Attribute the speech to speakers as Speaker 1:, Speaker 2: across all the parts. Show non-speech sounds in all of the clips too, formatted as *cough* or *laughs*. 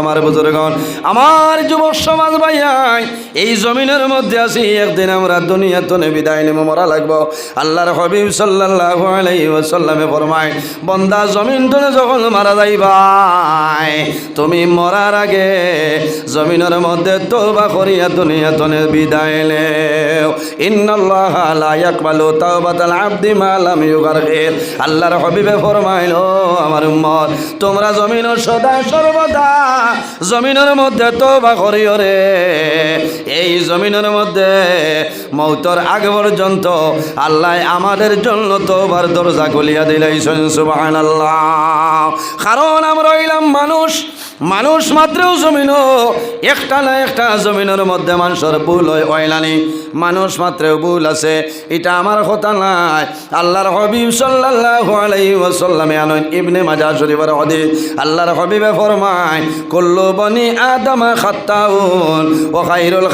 Speaker 1: আমার বুজুরগণ সমাজ ভাইয়াই, এই জমিনের মধ্যে আছি একদিন আমরা দুনিয়া তনে বিদায় নেব, মরা লাগবো। আল্লাহর হবিব সাল্লাল্লাহু আলাইহি ওয়াসাল্লামে ফরমায়, বন্দা জমিন তনে যখন মারা যাইবাই, তুমি মরার আগে জমিনের মধ্যে তওবা করিয়া দুনিয়া তনে বিদায় লা আল্লাহর হবিবে ফরমাইলো আমার উম্মত, তোমরা জমিনের সদা সর্বদা জমিনের মধ্যে তো করিও রে। এই জমিনের মধ্যে মৌতর আগ পর্যন্ত আল্লাহ আমাদের জন্য তোবার দরজা খুলিয়া দিলাইছেন সুবাহ আল্লাহ কারণ আমরা হইলাম মানুষ মানুষ মাত্রেও জমিনও একটা না একটা জমিনের মধ্যে মানুষের ভুল হয় ওইলানি মানুষ মাত্রেও ভুল আছে, এটা আমার কথা নাই আল্লাহর হবিব সাল্লাল্লাহু আলাইহি ওয়াসাল্লামে আনন, ইবনে মাজাহ শরীফের হাদিস। আল্লাহর হবিবে ফরমায়, কুল্লু বনি আদম খাত্তাউন ও খাইরুল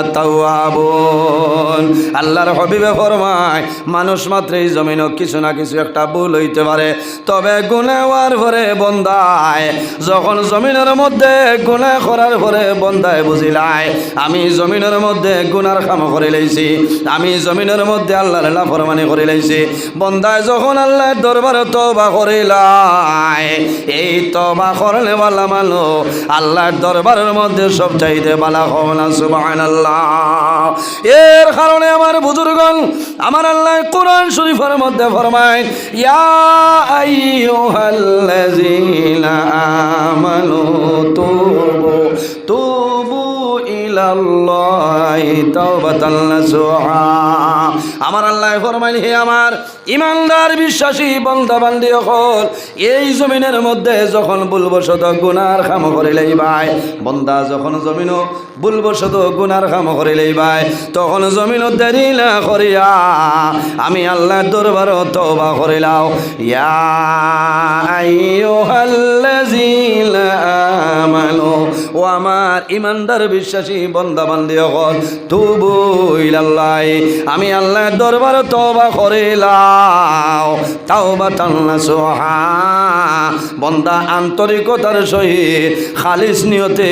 Speaker 1: আত-তাওয়াবুন। আল্লাহর হবিবে ফরমায়, মানুষ মাত্রই জমিনও কিছু না কিছু একটা ভুল হইতে পারে, তবে গুনাহ ভরে বন্দায় যখন জমিনের মধ্যে গুনাহ করার পরে বন্দায় বুঝিলাই আমি জমিনের মধ্যে গুনার কাম করে লাইছি, আমি জমিনের মধ্যে আল্লাহর লাফরমানি করে লাইছি। বন্দায় যখন আল্লাহর দরবারে তওবা করিলাই এই তবা করলে বালা মানো, আল্লাহর দরবারের মধ্যে সব চাইতে বালা হওয়া সুবহানাল্লাহ। এর কারণে আমার বুজুর্গন আমার আল্লাহ কোরআন শরীফের মধ্যে ফরমায়, ইয়া আইয়ুহাল্লাযীনা আমানু তুবু তুবু আমার আল্লাহ ফরমাইল হে আমার ইমানদার, বিশ্বাসী বন্দা বান্ধি হল এই জমিনের মধ্যে যখন ভুলবশত গুনার খাম করিলেই ভাই বন্দা যখন জমিন ভুলবশত গুনার খাম করিলেই ভাই তখন জমিন দেরি না করিয়া আমি আল্লাহর দরবার তওবা করিলাও ইয়া আমানু ও আমার ইমানদার বিশ্বাসী বন্দা বান্দি হল তুবু ইলাল্লাহ, আমি আল্লাহর দরবার তওবা করিলাও তাওবা তান্না সোহা বন্দা আন্তরিকতার সহিত, খালিস নিয়তে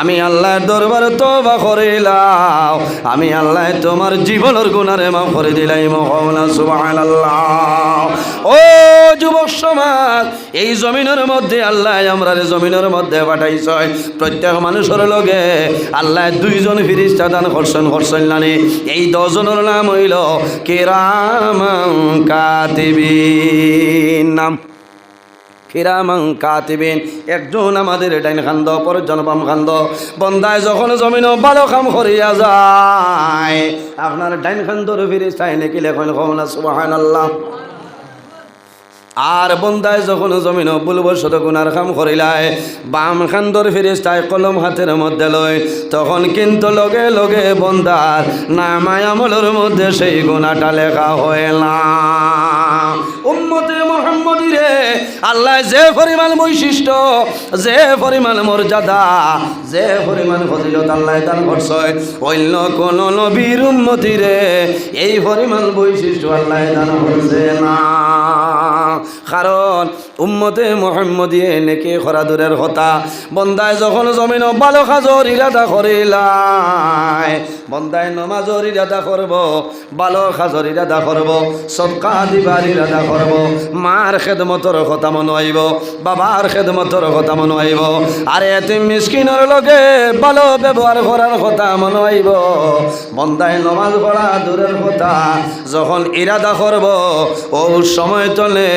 Speaker 1: আমি আল্লাহর দরবার তওবা করিলাও আমি আল্লাহ তোমার জীবনের গুণারে মাফ করে দিলাই মহলা সুবহানাল্লাহ। ও যুবক সমাজ, এই জমিনের মধ্যে আল্লাহ আমরা জমিনের মধ্যে পাঠাইছ প্রত্যেক মানুষের লগে আল্লাহ দুইজন ফিরিস্তা দান করছেন করছেন নানি। এই দশজনের নাম হইল কেরাম কাতিবিন। নাম? কিরামাং কাতিবিন। একজন আমাদের ডাইন খান্দ পরজন বাম খান্দ। বন্দায় যখন জমিন ভালো কাম করিয়া যায়, আপনার ডাইন খান্দর ফিরিস তাই নাকি লেখন কমনা সুবাহান আল্লাহ আর বন্দায় যখন জমিন বলব শত গুনার কাম করিলায়, বাম খান্দর ফিরিস্তায় কলম হাতের মধ্যে লয়, তখন কিন্তু লগে লগে বন্দার নামায় আমলের মধ্যে সেই গুণাটা লেখা হয় না। উম্মতে আল্লাহ যে পরিমাণ বৈশিষ্ট্য, যে পরিমাণ মর্যাদা, যে পরিমাণ ফজিলত আল্লাহ দান করছে, অন্য কোন নবীর উম্মতি রে, এই পরিমাণ বৈশিষ্ট্য আল্লাহ দান করছে না। কারণ উম্মতে মোহাম্মদিয়ে নেকে খরা দূরের কথা। বন্দায় যখন জমিন ভালো খাজর ইরাদা করিলাই, বন্দায় নমাজর ইরাদা করব ভালো খাজর ইরাদা করব সবকা দিবার ইরাদা করব, মার খেদমতর কথা মনে আইব বাবার খেদমতর কথা মনে আইব আরে এতে মিসকিনের লগে ভালো ব্যবহার করার কথা মনে আইব বন্দায় নমাজ পড়া দূরের কথা, যখন ইরাদা করব, ও সময় চলে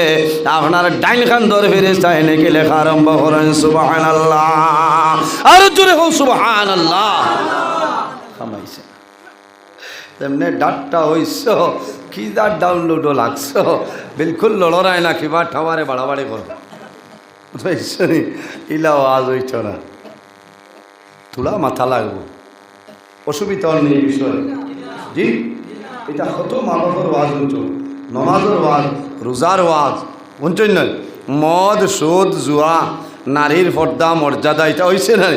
Speaker 1: আপনার ডাইন খান ধরে ফিরে চাই নাকি লেখা আরম্ভ করেন সুবাহান আল্লাহ আর জোরে হোক সুবাহান আল্লাহ কামাইছে তেমনি ডাটটা হইস কি দার ডাউনলোডও লাগছ। বিলকুল লড়াই না, কিবা ঠামারে বাড়াবাড়ি কর। ইলাও আজ হইছ না। তুলা মাথা লাগবো। অসুবিধা নেই বিষয়। জি? এটা কত মানবর ওয়াজ হইছ নমাজের ওয়াজ রোজার ওয়াজ বুঝছেন না মদ, সুদ, জুয়া, নারীর পর্দা, মর্যাদা, এটা হয়েছে না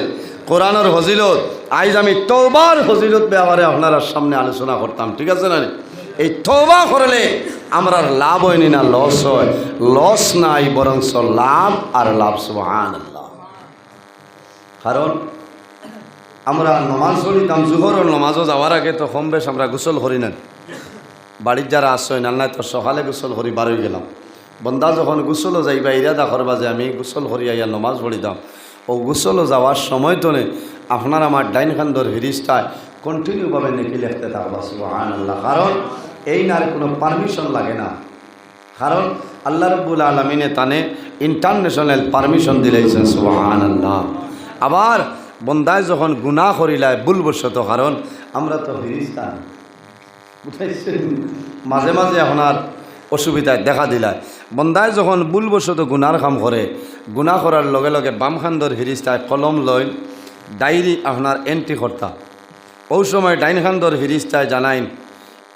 Speaker 1: কোরআনের ফজিলত, আইজ আমি তৌবার ফজিলত ব্যাপারে আপনার সামনে আলোচনা করতাম, ঠিক আছে না এই তৌবা করলে আমরা লাভ হয়নি না, লস হয়। লস নাই বরং লাভ আর লাভ আল্লাহ কারণ আমরা নমাজ পড়িতাম জুহরের নমাজও যাওয়ার আগে তো কম বেশ আমরা গোসল করি না বাড়ির যারা আসছেন আল্লাহ তো সকালে গোসল করি বার হয়ে গেলাম। বন্দা যখন গোসলও যাইবা, ইরাদা করবা যে আমি গোসল করি, আইয়া নমাজ পড়িতাম ও গোসলও যাওয়ার সময় তো আপনার আমার ডাইন খান্দর হিরিস্টায় কন্টিনিউভাবে নেকি লিখতে থাকবা সুহান কারণ এই নার কোনো পারমিশন লাগে না। কারণ আল্লাহ রব্বুল আলমিনে তানে ইন্টারন্যাশনাল পারমিশন দিলেছেন সুহান আল্লাহ আবার বন্দায় যখন গুণা করিলায়, ভুলবশত, কারণ আমরা তো ফিরিস্তান মাঝে মাঝে আপনার অসুবিধায় দেখা দিলায় বন্দায় যখন ভুলবশত গুনার কাম করে গুণা করার লগে লগে বামখান্দর হিরিস্তায় কলম লয় ডায়েরি আপনার এন্ট্রি কর্তা ওই সময় ডাইনখান্দর হিরিস্তায় জানাইন,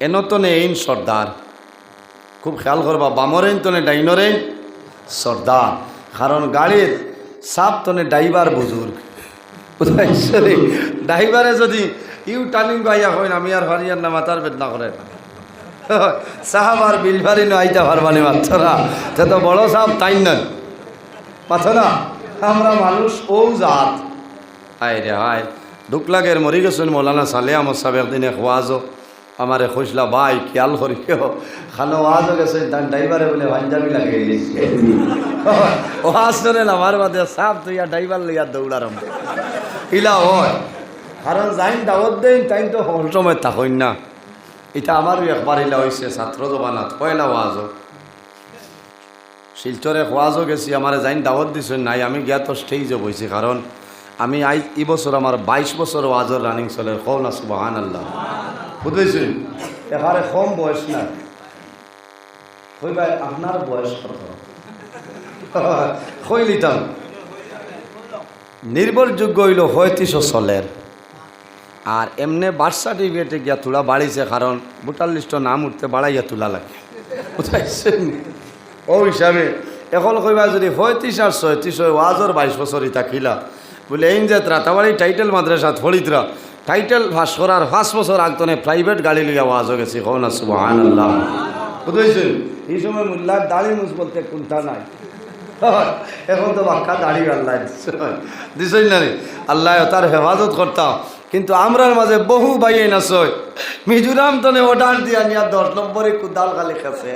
Speaker 1: এনতনে এইন সর্দার খুব খেয়াল করবা বামরেন তনে ডাইনরেন সর্দার কারণ গাড়ির সাপ তনে ড্রাইভার বুজুর্গ বুঝাইছে ড্রাইভারে যদি ইউ টার্নিং বাইয়া হয় আমি আর হারিয়ার না মাথার বেদনা করে সাহাব আর বিলভারি নো আইতা পারবানি বাচ্চারা সে তো বড় সাহেব, তাই নয়। পাথ না আমরা মানুষ ও জাত। আয় রে হায়, দুঃখ লাগের মরি গেছেন মৌলানা সালে আমার সাহেব একদিনে খোয়াজো আমারে খুঁজলা, ভাই, খেয়াল করি কেউ খানো ওয়াজও গেছে তার ড্রাইভারে বলে পাঞ্জাবি লাগে ওয়াজ করেন আমার বাদে সাপ তুইয়া ড্রাইভার লইয়া দৌড়ারম। ইলা হয়। কারণ যাইন দাওয়াত দেন তাই তো হল। সময় থাকইন না। এটা আমারও একবার ইলা হয়েছে ছাত্র জবানাত পয়লা ওয়াজও শিলচরে ওয়াজও গেছি, আমার যাইন দাওয়াত দিছেন নাই, আমি গিয়া তো স্টেজে বইছি, কারণ আমি আই এই বছর আমার বাইশ বছর ওয়াজর রানিং চলে, কও না সুবাহান আল্লাহ বুঝেছেন? এবারে কম বয়স না। কই ভাই, আপনার বয়স কত? কই লিতাম নির্ভরযোগ্য হইল পঁয়ত্রিশশো চলের আর এমনি বার্থ সার্টিফিকেটে গিয়া তোলা বাড়িছে, কারণ ভোটার নাম উঠতে বাড়াইয়া তোলা লাগে। বুঝাইছেন ও হিসাবে, এখন কইবা যদি পঁয়ত্রিশ আর ছয়ত্রিশ হয় ওয়াজর বাইশ বছর ইতা খিলা। বলে এই যে ত্রাতাবাড়ি টাইটেল মাদ্রাসা থলিতরা টাইটেল ভাস করার পাঁচ বছর আগতনে প্রাইভেট গাড়ি লইয়া ওয়াজও গেছি, কও না সুবহান আল্লাহ বুঝেছেন এই সময় মোল্লার দাড়ি মুজ বলতে কোনটা নাই। *laughs* এখন তো বাক্কা দাড়ি আল্লাহ দিছই না আল্লাহ তার হেফাজত করতাম কিন্তু আমরার মাঝে বহু বাইয়ে নাচয় মিজোরাম তনে অর্ডার দিয়া নিয়া দশ নম্বরে কুদাল খালি খাসে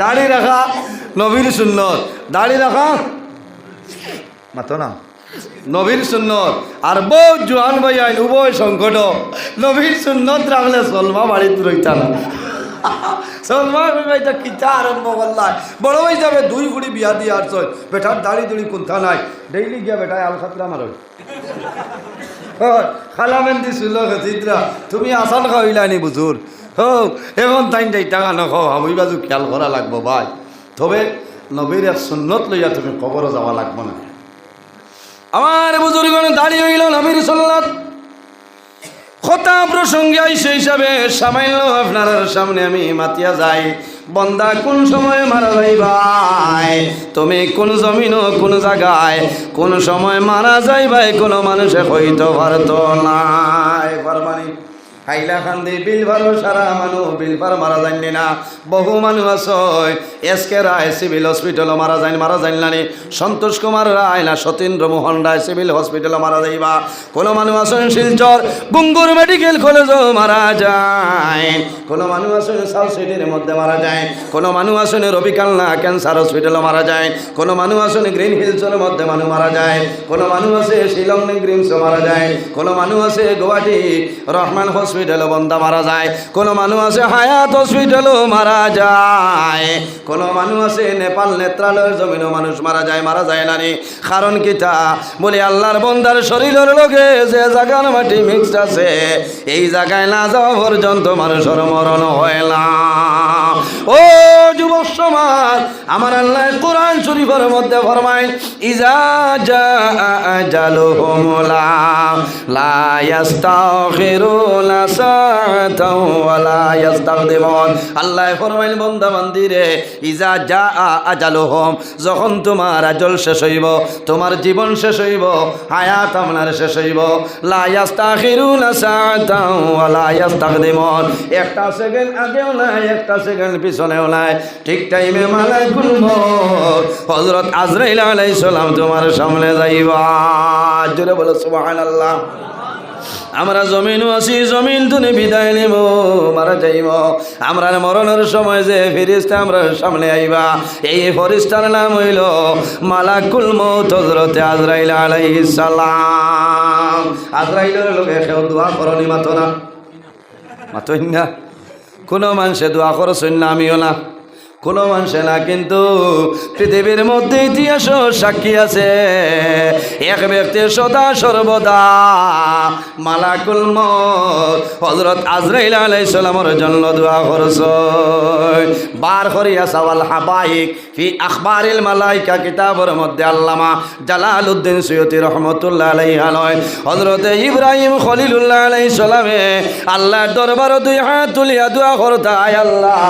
Speaker 1: দাড়ি রাখা, নবীর সুন্নত। দাড়ি রাখা, মাতো না। নবীর সুন্নত। আর বউ জোয়ান ভাইয়াইন উভয় সংকট। নবীর সুন্নত রাখলে সলমা বাড়িতে রইতা না সলমা ভাইটা কিতা আরম্ভ করলাই বড় হয়ে যাবে, দুই কুড়ি বিয়া দিয়ে আর চল বেটার দাড়ি দুড়ি কোনথা নাই। ডেইলি গিয়া বেটায় আল খাতরা মারো। খালামেন্দি শুনল চিত্রা। তুমি আসাল খাইলানি বুঝুর হোক এখন তাই তাই টাকা নখ আমি বাজু খেয়াল করা লাগবো ভাই। তবে নবীর এক সুন্নত লইয়া তুমি কবরও যাওয়া লাগবো না। আমার বুজুর্গণ দাঁড়িয়ে হইল নবীর সুন্নত কথা প্রসঙ্গে আইসে হিসাবে সামান্য আপনার সামনে আমি মাতিয়া যাই। বন্দা কোন সময় মারা যাই ভাই তুমি কোন জমিন কোন জায়গায়? কোন সময় মারা যাই ভাই কোনো মানুষে হইতে পারত নাই। হাইলা খান্দি, বিল ভালো সারা মানু, বিল ভার মারা যায়নি না বহু মানুষ আছে এসকে রায় সিভিল হসপিটালও মারা যায় মারা যায় না সন্তোষ কুমার রায় না সতীন্দ্র মোহন রায় সিভিল হসপিটালও মারা যাইবা। কোনো মানুষ আছেন শিলচর, গুঙ্গুর মেডিকেল কলেজও মারা যায়। কোনো মানুষ আছেন সাউথ সিটির মধ্যে মারা যায়। কোনো মানুষ আছেন রবিকালনা ক্যান্সার হসপিটালও মারা যায়। কোনো মানুষ আছেন গ্রিন হিলসের মধ্যে মানুষ মারা যায়। কোনো মানুষ আছে শিলং গ্রিমসও মারা যায়। কোনো মানুষ আছে গুয়াহাটি রহমান হসপিটালও বন্দা মারা যায়, কোনো মানুষ আছে হায়াত হসপিটালও মারা যায়, কোনো মানুষ আছে নেপাল নেত্রালয়ের জমিনও মানুষ মারা যায় মারা যায় না রে কারণ কিতা বলে আল্লাহর বন্দার শরীরের লোকে যে জায়গার মাটি মিক্সড আছে, এই জায়গায় না যাওয়া পর্যন্ত মানুষের মরণ হয় না। ও যুবক সমাজ, আমার আল্লাহ কোরআন শরীফের মধ্যে ফরমায়, ইজা জা আজালুহুম লা লা ইজা যখন তোমার আজল শেষ হইব, তোমার জীবন শেষ হইব, হায়াত আপনার শেষ হইব। লা একটা সেকেন্ড আগেও নাই, একটা সেকেন্ড পিছনেও নাই। ঠিক টাইমে মালাকুল মউত, হযরত আজরাইল তোমার সামনে যাইবা। জোরে বলো, সুবহানাল্লাহ। আমরা জমিনও আছি, জমিন তুনে বিদায় নেব মারা যাইব আমরা মরণের সময় যে ফিরিস্তা আমরা সামনে আইবা, এই ফরিস্তার নাম হইল মালাকুল মৌত হজরতে আজরাইল আলাইহিস সালাম। আজরাইলের লোকে কেউ দোয়া করনি, মাতো না। মাতই না। কোনো মানুষে দোয়া করছেন না, আমিও না। কোনো মানুষে না, কিন্তু পৃথিবীর মধ্যে ইতিহাস সাক্ষী আছে। এক ব্যক্তি সদা সর্বদা মালাকুল হজরত আজরাইল আলাই সালামর জন্য দোয়া করছ বার করিয়া সাওয়াল হাবাইক ফি আখবারিল মালাইকা, কিতাবের মধ্যে আল্লামা জালাল উদ্দিন সৈয়দি রহমতুল্লাহ আলাই আলয় হজরতে ইব্রাহিম খলিলুল্লাহ আলাই সালামে আল্লাহর দরবার দুই হাত তুলিয়া দোয়া করতা আল্লাহ,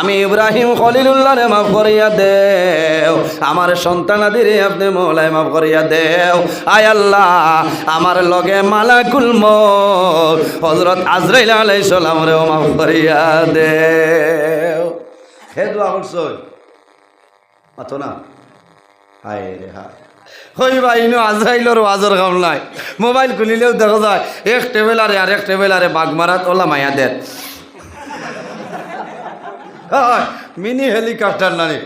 Speaker 1: আমি ইব্রাহিম খলিলুল্লাহ, রে মাফ করিয়া দেও। আমার সন্তানাদিরে আপনি মৌলায় মাফ করিয়া দেও। আয় আল্লাহ, আমার লগে মালাকুল মত হজরত আজরাইল আলাই সালাম রেও মাফ করিয়া দেও। হে দোয়া করছই মাতো না? হায় রে হায়। হই ভাই, ইনো আজরাইলর ওয়াজর কাম নাই। মোবাইল খুলিলেও দেখা যায়, এক টেবেলারে আর এক টেবেলারে বাঘ মারাত ওলা মায়া দেন। মিনি হেলিকপ্টার নানি।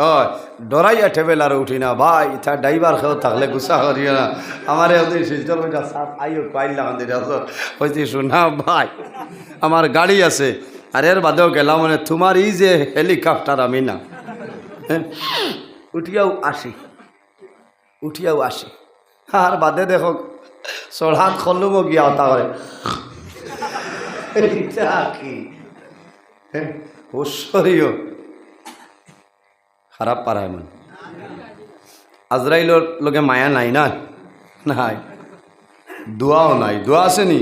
Speaker 1: হয় ডরাইয়া টেবেলারে উঠি না। ভাই ইথা ড্রাইভার খেয়েও থাকলে গুসা করিও না। আমার ওদের শিলচর ওইটা সাপ আইও পাইল লাগান দিটা শোনা ভাই আমার গাড়ি আছে। আর এর বাদেও গেলাম মানে তোমার এই যে হেলিকপ্টার আমি না। হ্যাঁ, উঠিয়াও আসি। উঠিয়াও আসি। আর বাদে দেখো চড়াত খলুমো গিয়া করে এটা কি? হ্যাঁ, ঐশ্বরীয়। খারাপ পারায় মানে। আজরাইলর লোকে মায়া নাই না? নাই। দোয়াও নাই। দোয়া আসেনি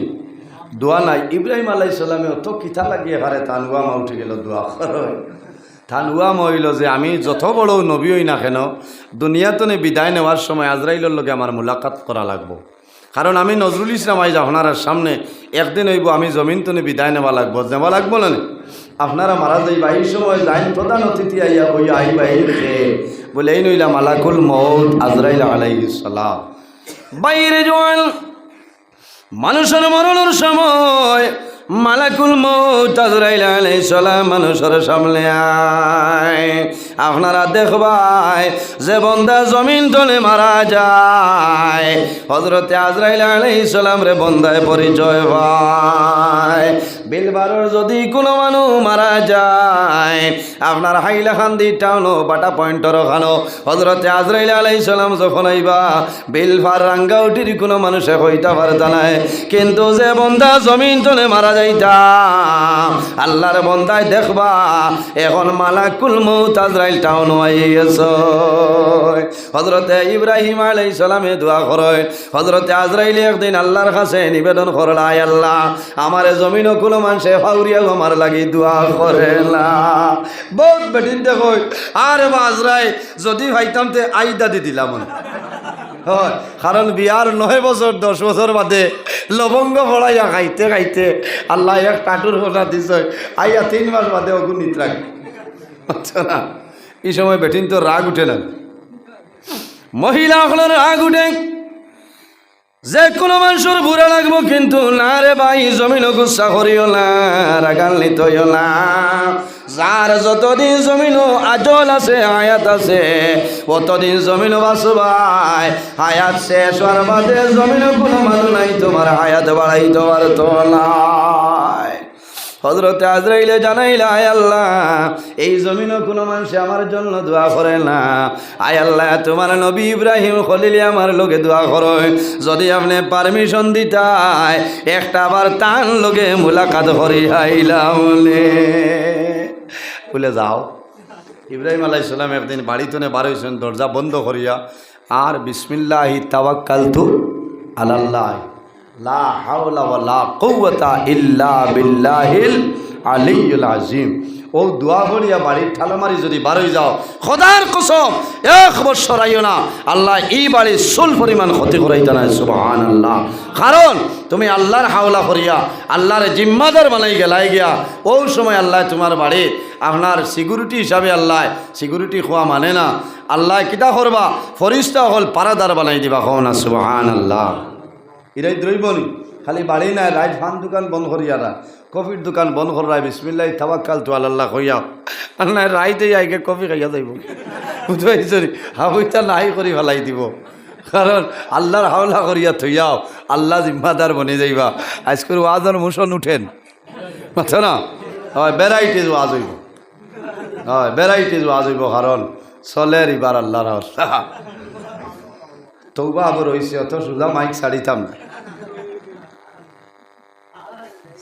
Speaker 1: দোয়া নাই। ইব্রাহিম আলাই সাল্লামে অত কিতা লাগিয়ে হারে তানুয়া মা উঠে গেল দোয়া করয় তানুয়া মহিল যে আমি যত বড় নবী হই না কেন দুনিয়াতনে বিদায় নেওয়ার সময় আজরাইলের লগে আমার মোলাকাত করা লাগবো। কারণ আমি নজরুল ইসলাম আইজ আপনার সামনে একদিন হইব আমি জমিন তনে বিদায় নেওয়া লাগবো। নেওয়া লাগবো না নি? আপনারা মারা যাইবা এই সময় যাইন প্রধান অতিথি আইয়া হইয়া আইবা এই বলে, এই নইলা মালাকুল মৌত আজরাইল আলাইসালাম সালাম। বাইরে জল মানুষের মরণের সময় মালাকুল মৌত আজরাইল আলাইহিস সালাম মানুষের সামনে আয়। আপনারা দেখবাই যে বন্দা জমিন তলে মারা যায়। হজরতে আজরাইল সালাম রে বন্দায় পরিচয় ভাই। বিলবারর যদি কোনো মানুষ মারা যায়, আপনার হাইলাখান্দি টাউনো বাটা পয়েন্টর খানো হজরতে আজরাইল সালাম যখন আইবা বিলফার রাঙ্গাউটির কোনো মানুষে হইতা পারতা নাই। কিন্তু যে বন্দা জমিন তলে মারা আল্লাহর বন্দায় দেখবা, এখন মালাকুল মৌত টাউন আইয়েছ হজরতে ইব্রাহিম আলাইহিস সালামে দোয়া করয় হজরতে আজরাইল একদিন আল্লাহর কাছে নিবেদন করলা, আয় আল্লাহ, আমার জমিন কোনো মানুষে ফাউরিয়া আমার লাগি দোয়া করে বহুত বেটিন দেখো আর বাজরাই যদি ভাইতাম তে আইদা দি দিলাম। হয়। কারণ বিয়ার নয় বছর, দশ বছর বাদে লবঙ্গ ফড়াইয়া খাইতে খাইতে আল্লাহ এক কাটুর ফোটা দিছ, আইয়া তিন মাস বাদে অগুন নিত রাখ আচ্ছা না, এই সময় বেটিন তো রাগ উঠে না। মহিলা রাগ উঠে। যে কোনো মানুষের বুড়া লাগবো কিন্তু না রে ভাই জমিন গুসা করিও না, রাগান্বিত না। যার যতদিন জমিন আজল আছে, আয়াত আছে, অতদিন জমিন বাসবাই আয়াত শেষ হওয়ার বাদে জমিন কোনো মানুষ নাই, তোমার হায়াত বাড়াইতে পারতো নাই হজরতে আজরাইলে জানাইলে, আয় আল্লাহ, এই জমিনও কোনো মানুষ আমার জন্য দোয়া করে না। আয় আল্লাহ, তোমার নবী ইব্রাহিম খলিলে আমার লোকে দোয়া করো। যদি আপনি পারমিশন দিতাই, একটা আবার তান লোকে মুলাকাত করি আইলাম বলে, যাও। ইব্রাহিম আলাই সাল্লাম একদিন বাড়িতে বারোইছেন দরজা বন্ধ করিয়া, আর বিসমিল্লাহি তাওয়াক্কাল তু আলাল্লাহ। লা হাওলা ওয়ালা কুওয়াতা ইল্লা বিল্লাহিল আলিয়্যুল আজিম ও দোয়া করিয়া বাড়ির ঠালামারি যদি বারোই যাও, খোদার কসম, এক বছর আইও না। আল্লাহ এই বাড়ির সুল পরিমাণ ক্ষতি করাই জানায় সুবহান আল্লাহ কারণ তুমি আল্লাহর হাওলা করিয়া, আল্লাহর জিম্মাদার বানাই গেলাই গিয়া, ও সময় আল্লাহ তোমার বাড়ি, আপনার সিকিউরিটি হিসাবে আল্লাহ, সিকিউরিটি খোয়া মানে না। আল্লাহ কিতা করবা? ফরিস্তা হল পারাদার বানাই দিবা হো না সুবহান আল্লাহ ইরাই দ্রৈবনি খালি বাড়ি নাই রাইট ফান দোকান বন্ধ করিয়ারা কফির দোকান বন্ধ করাই বিসমিল্লাহ তাবাক্কাল তো আল্লাহ কইয়া না রাইতে আইকে কফি খাইয়া যাইব। বুঝতে হাবুইটা নাই করি ফেলাই দিব। কারণ আল্লাহর হাওলা করিয়া থইয়াও, আল্লাহ জিম্মাদার বনে যাইবা। আজকের ওয়াজর মোশন উঠেন। মাথা না? হয়, ভ্যারাইটিজ ওয়াজ হইব। হয়, ভ্যারাইটিজ ওয়াজ হইব, কারণ চলের ইবার আল্লাহর হাওলা। তৌবা আবার হয়েছে অত সোজা মাইক ছাড়িতাম না।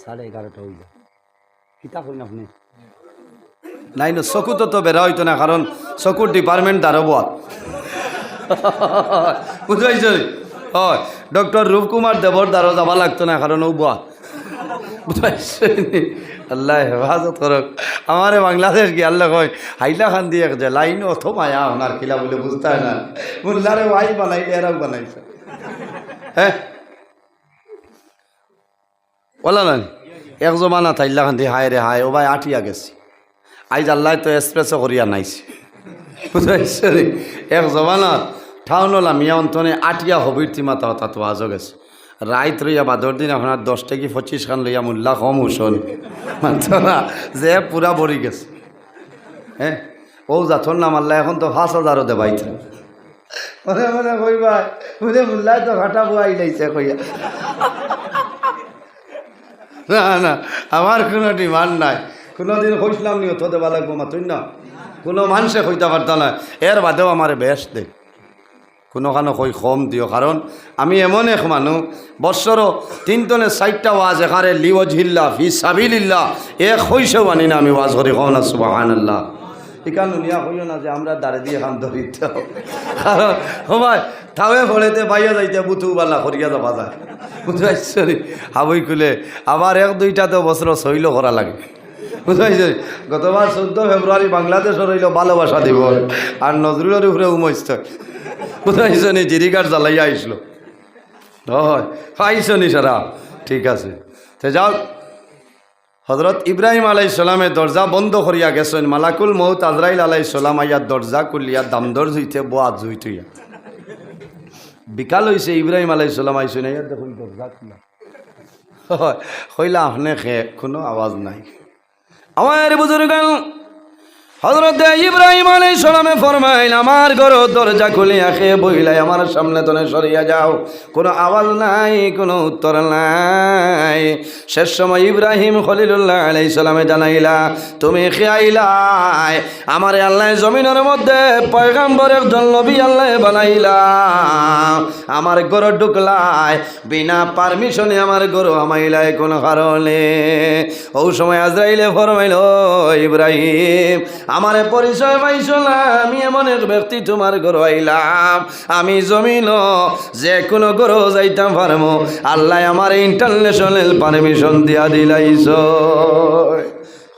Speaker 1: সাড়ে এগারোটা হইল। কিতা করেন আপনি? নাই না চকু তো তো বেড়া হইতো না কারণ চকুর ডিপার্টমেন্ট দাঁড়াবো বুঝাইছ হয় ডক্টর রূপকুমার দেবর দ্বারা যাবা লাগতো না কারণ ও বুয়া আল্লাহ হেফাজত করক। আমার বাংলাদেশ কি আল্লাহ কয়, হাইলা খান দিয়ে যে লাইন অথ মায়া ওনার কিলা বলে বুঝতে হয় না। মুল্লারে ওয়াই বানাইলে এরাও বানাইছে। হ্যাঁ? বলা না এক জমানা থাইলা খান দিয়ে, হায় রে হায়, ও ভাই আটিয়া গেছি। আইজ আল্লাহ তো এক্সপ্রেসও করিয়া নাইছে। বুঝাইছে এক জমানাত, ঠাউনলা মিয়া অন্তনে আটিয়া হবির তিমাতা তো আজও গেছে। রাইত রইয়া বাদর দিন আপনার দশ থেকে পঁচিশ খান লইয়া মোল্লা কম হুসন না যে পুরা বড়ি গেছে। হ্যাঁ? ও যাথর নাম আল্লাহ এখন তো পাঁচ হাজারও দেবাইছে মনে মনে কইবা বুঝে মোল্লাই তো ঘাটা বুয়াই লাইছে কইয়া। না না, আমার কোনো ডিমান্ড নাই। কোনোদিন কইসলাম নি অত দেবা লাগবো মাতুই না। কোনো মানুষে কইতে পারত না। এর বাদেও আমার বেশ দে। কোনোখানো কই কম দিও কারণ আমি এমন এক মানুষ বৎসরও তিনটনে চারটা ওয়াজ এখানে লিও ঝিল্লা ফি সাবিলিল্লা, এক হইসেও আনি না আমি ওয়াজ করি কম না সুবাহান আল্লাহ ইকান নিয়া হইল না যে আমরা দাঁড়ে দিয়ে খান ধরিতে কারণ সবাই থাওয়ে ফলেতে বাইয়া যাইতে বুথু বালা করিয়া যাবা যায়। বুঝাইছি হাবই খুলে আবার এক দুইটা তো বছর শৈল করা লাগে। বুঝাইছে গতবার চোদ্দ ফেব্রুয়ারি বাংলাদেশ রইল ভালোবাসা দিব আর নজরুলের উপরে উমস্ত বুঝাইছে নি জিরিকার জ্বালাইয়া আইসলো। হয় পাইছ নি সারা। ঠিক আছে। তে যাও। হজরত ইব্রাহিম আলাই সালামে দরজা বন্ধ করিয়া গেছেন। মালাকুল মৌত আজরাইল আলাই সালাম আইয়া দরজা কুলিয়া দামদর জুইতে বোয়াত জুইতুইয়া। বিকাল হয়েছে ইব্রাহিম আলাই সালাম আইসেন আইয়া দেখুন দরজা খুলা। হয় কইলা, আপনি খে, কোনো আওয়াজ নাই। আমার বুজুর্গ হজরত ইব্রাহিম আলাই সালামে ফরমাইল, আমার ঘর দরজা খুলিয়া খেয়ে বইলাই, আমার সামনে তনে সরিয়া যাও। কোনো আওয়াজ নাই, কোনো উত্তর নাই। শেষ সময় ইব্রাহিম খলিলুল্লাহ আলাই সালামে জানাইলা, তুমি খেয়াইলাই, আমার আল্লাহ জমিনের মধ্যে পয়গাম্বর একজন নবী আল্লাহ বানাইলা। আমার ঘর ঢুকলাই, বিনা পারমিশনে আমার গরু আমাইলাই, কোনো কারণে। ও সময় আজরাইলে ফরমাইল, "ও ইব্রাহিম আমারে পরিচয় পাইছ না আমি এমন এক ব্যক্তি তোমার গরু আইলাম। আমি জমিন যে কোনো গরু যাইতাম পারমো। আল্লাহ আমার ইন্টারন্যাশনাল পারমিশন দিয়া দিলাইছ।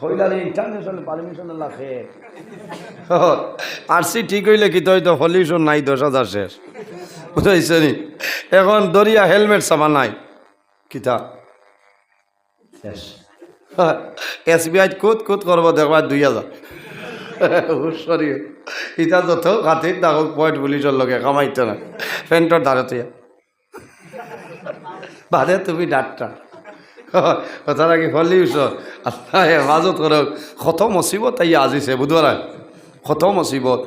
Speaker 1: হইলারে ইন্টারন্যাশনাল পারমিশন লাখে আর সি ঠিক হইলে কি তো হয়তো পলিউশন নাই দশ হাজার শেষ। বুঝাইছে নি? এখন দরিয়া হেলমেট সামা নাই। কিতা? এস বি আই কুত কুত করব দেখবা? দুই হাজার। সরি ইটা যত হাতির দাগক পয়েন্ট পুলিশের লগে কামাইতো না পেন্টর ধারতে বাদে তুমি ডাক্তার কথা নাকি পলিউশন আল্লাহ হেফাজত করক কত মুসিবত তাই আজিছে বুধবার কত মুসিবত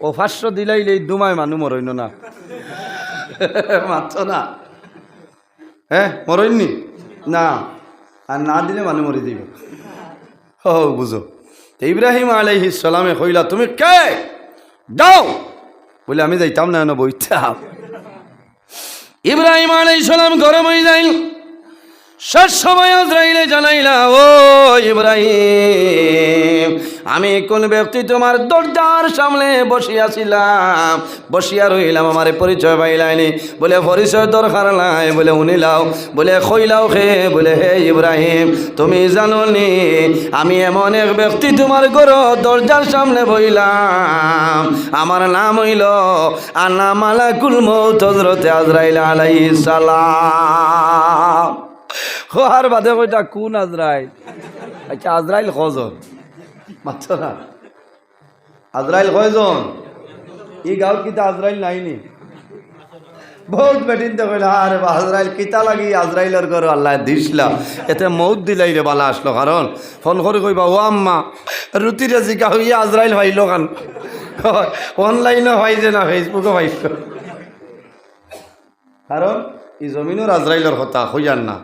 Speaker 1: ও ফার্স্ট দিলাইলে দুমায় মানুষ মরইন না। মাত্র না। হ্যাঁ মরইননি না? আর না দিলে মানুষ মরি দিব ও বুঝো তো ইব্রাহিম আলাইহি সালামে কইলা, তুমি কে? যাও বলে, আমি যাইতাম না এনে বইতাম ইব্রাহিম আলহ সালাম ঘরে হয়ে যাইল। শেষ সময় জানাইলা, ও ইব্রাহিম আমি কোন ব্যক্তি তোমার দরজার সামনে বসিয়াছিলাম বসিয়া রইলাম, আমার পরিচয় পাইলাইনি বলে, পরিচয় দরকার নাই। বলে উনিলাও বলে খইলাও খে বলে, হে ইব্রাহিম, তুমি জানো নি আমি এমন এক ব্যক্তি তোমার ঘর দরজার সামনে বইলাম। আমার নাম হইল আনা মালাকুল মৌত হজরতে আজরাইল আলাইহিস সালাম। হওয়ার বাদে কইটা, কোন আজরাইল? আচ্ছা আজরাইল কজন না আজরাইল কয়জন? ই গাঁও কিতা আজরাইল নাইনি? বহুত বেটিন তো কইলা, আরে আজরাইল কিতা লাগি আজরাইলের ঘর? আল্লাহ দিসলা। এতে মৌত দিলাই রে বালা আসলো, কারণ ফোন করে কইবা, ও আম্মা, রুটিরে জিকা হইয়া আজরাইল ভাইলো কান? অনলাইনে ভাইছে না ফেসবুকে ভাইছো কারণ, এই জমিনের আজরাইলের কথা, হইয়ার না।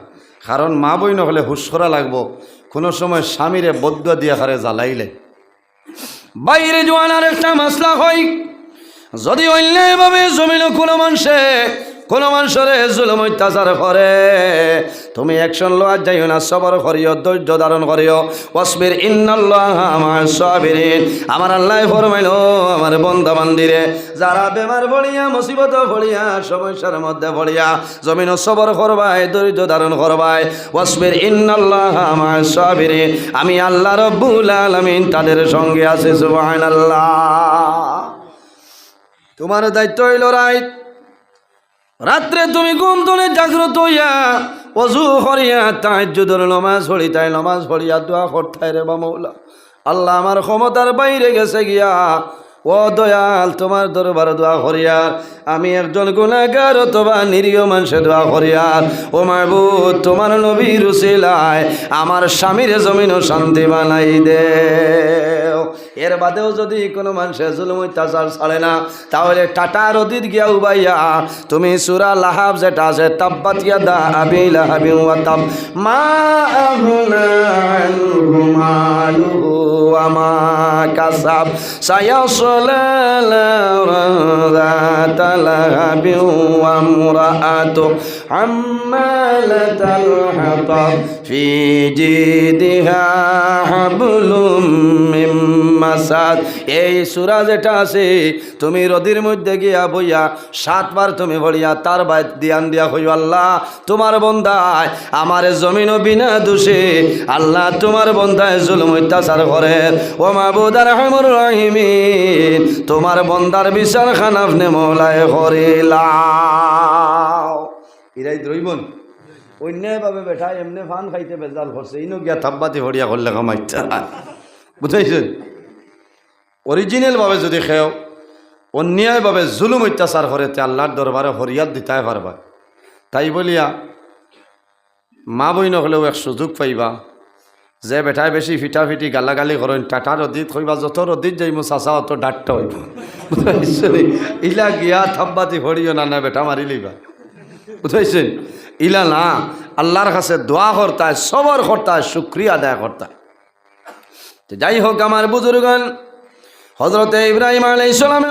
Speaker 1: কারণ মা বই নহলে হুশ করা লাগবো। কোনো সময় স্বামীরে বদ্ধ দিয়া হারে জ্বালাইলে। বাইরে জোয়ানার একটা মাসলা হয়। যদি অন্যায়ভাবে জমিল কোনো মানুষে কোনো মানুষের জুলুম অত্যাচার করে। তুমি একশন লোয়ার যাইও না, সবর করিও, ধৈর্য ধারণ করিও। অসবির ইন্নাল্লাহ আমার আল্লাহ ফরমাইল, আমার বন্ধা বান্দিরে যারা বেমার ভরিয়া মুসিবত ভরিয়া সমস্যার মধ্যে ভরিয়া জমিন সবর করবাই ধৈর্য ধারণ করবাই অসবির ইন্নাল্লাহ আমার সবিরিন। আমি আল্লাহ রব্বুল আলমিন তাদের সঙ্গে আছে, সুবহানাল্লাহ। তোমার দায়িত্ব হইল রাইট। রাত্রে তুমি ঘুম তুলে জাগ্রত হইয়া অজু হরিয়া তাই তাহাজ্জুদের নমাজ হরি তাই নমাজ হরিয়া দোয়া করতাই রে বা মৌলা। আল্লাহ আমার ক্ষমতার বাইরে গেছে গিয়া ও দয়াল, তোমার দরবার দোয়া করিয়ার আমি একজন গুণাগার অথবা নিরীহ মানুষের দোয়া করিয়ার ও মাহবুদ তোমার নবী রুসিলায় আমার স্বামীর জমিন শান্তি বানাই দে এর বাদেও যদি কোনো মানুষের জুলুম অত্যাচার ছাড়ে না, তাহলে টাটার অতীত গিয়া উবাইয়া, তুমি সুরা লাহাব যেটা আছে, তাব্বাত ইয়াদা আবি লাহাবি ওয়া তাব। মা আগুনা আনহু মালুহু কাসাব। সায়াসলা এই সুরা যেটা আছে, তুমি রদির মধ্যে গিয়া বইয়া সাতবার তুমি ভরিয়া তার বাই দিয়ান দিয়া হইও আল্লাহ তোমার বন্ধায়, আমার জমিন বিনা দোষে আল্লাহ তোমার বন্ধায় জুলুম অত্যাচার করে ও মাবুদার রহিমিন। তোমার বন্দার বিচার খান আপনি মৌলায় করিলাও ইরাই দ্রৈবন অন্যায়ভাবে বেঠা, এমনি ফান খাইতে বেজাল করছে। ইনো গিয়া থাব্বাতি হরিয়া করলে কামাইছা বুঝাইছেন? অরিজিনালভাবে যদি খেও, অন্যায়ভাবে জুলুম অত্যাচার করে তে আল্লাহর দরবারে হরিয়াত দিতাই পারবা। তাই বলিয়া মা বই নহলেও এক সুযোগ পাইবা যে বেটাই বেশি ফিটা ফিটি গালাগালি করেন, টাটা রদিত হইবা, যত রদিত যাইমু চাচা অত ডাট্ট হইব। ইলা গিয়া থাব্বাতি হরিও না না বেটা মারি লইবা। বুঝাইছেন? ইলা না, আল্লাহর কাছে দোয়া করতায়, সবর করতায়, শুক্রিয়া আদায় করতায়। যাই হোক, আমার বুজুর্গন হজরতে ইব্রাহিম আলাইসালামে